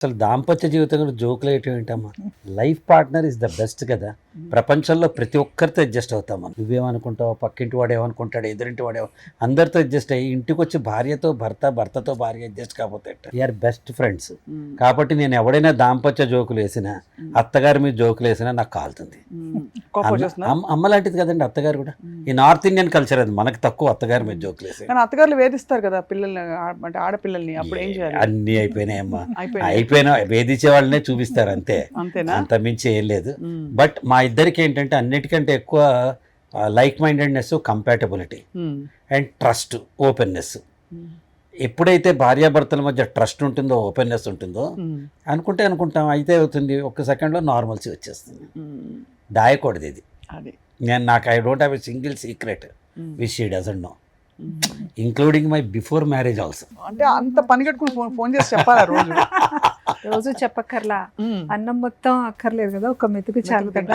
అసలు దాంపత్య జీవితంలో జోకులు వేయటం ఏంటమ్మా? Life partner is the best కదా. ప్రపంచంలో ప్రతి ఒక్కరితో అడ్జస్ట్ అవుతాం మనం. నువ్వేమనుకుంటావు పక్కింటి వాడు ఏమనుకుంటాడు ఎదురింటి వాడు అందరితో అడ్జస్ట్ అయ్యి ఇంటికి వచ్చి భార్యతో భర్త భర్తతో భార్య అడ్జస్ట్ కాకపోతే ఆర్ బెస్ట్ ఫ్రెండ్స్ కాబట్టి నేను ఎవడైనా దాంపత్య జోకులు వేసినా అత్తగారి మీద జోకులు వేసినా నాకు కాలుతుంది. అమ్మ- అమ్మ- అమ్మ లాంటిది కదండి అత్తగారు కూడా. ఈ నార్త్ ఇండియన్ కల్చర్ అది మనకు తక్కువ అత్తగారి మీద జోకులు వేసి. కానీ అత్తగారులు వేధిస్తారు కదా పిల్లల్ని అంటే ఆడపిల్లల్ని అప్పుడు ఏం చేయాలి? అన్నీ అయిపోయినాయమ్మా అయిపోయింది అయిపోయినా వేధించే వాళ్ళనే చూపిస్తారు అంతే. అంత మించి ఏం లేదు. బట్ మా ఇద్దరికి ఏంటంటే అన్నిటికంటే ఎక్కువ like mindedness compatibility. And trust openness. ఎప్పుడైతే భార్యాభర్తల మధ్య ట్రస్ట్ ఉంటుందో ఓపెన్నెస్ ఉంటుందో. అనుకుంటే అనుకుంటాం అయితే అవుతుంది ఒక్క సెకండ్లో నార్మల్సీ వచ్చేస్తుంది. దాయకూడదు ఇది అది నేను నాకు I don't have a single secret. Which she doesn't know. Including my before marriage also అంటే అంత పని కట్టుకుని ఫోన్ ఫోన్ చేసి చెప్పాలా రోజు రోజు చెప్పక్కర్లా. అన్నం మొత్తం అక్కర్లేదు కదా ఒక మెతుకు చాలు కదా.